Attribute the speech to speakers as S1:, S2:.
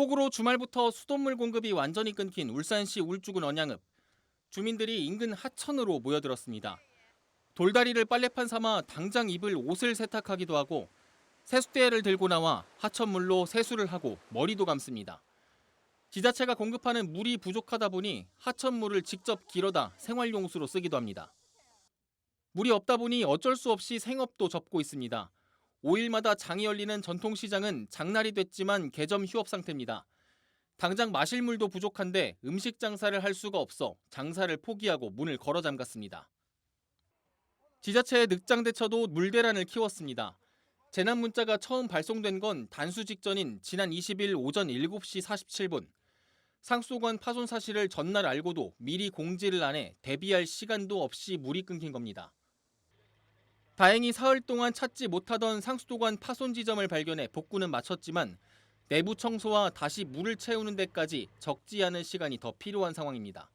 S1: 폭우로 주말부터 수돗물 공급이 완전히 끊긴 울산시 울주군 언양읍. 주민들이 인근 하천으로 모여들었습니다. 돌다리를 빨래판 삼아 당장 입을 옷을 세탁하기도 하고 세숫대를 들고 나와 하천물로 세수를 하고 머리도 감습니다. 지자체가 공급하는 물이 부족하다 보니 하천물을 직접 길어다 생활용수로 쓰기도 합니다. 물이 없다 보니 어쩔 수 없이 생업도 접고 있습니다. 5일마다 장이 열리는 전통시장은 장날이 됐지만 개점 휴업 상태입니다. 당장 마실 물도 부족한데 음식 장사를 할 수가 없어 장사를 포기하고 문을 걸어 잠갔습니다. 지자체의 늑장 대처도 물대란을 키웠습니다. 재난 문자가 처음 발송된 건 단수 직전인 지난 20일 오전 7시 47분. 상수도관 파손 사실을 전날 알고도 미리 공지를 안 해 대비할 시간도 없이 물이 끊긴 겁니다. 다행히 사흘 동안 찾지 못하던 상수도관 파손 지점을 발견해 복구는 마쳤지만 내부 청소와 다시 물을 채우는 데까지 적지 않은 시간이 더 필요한 상황입니다.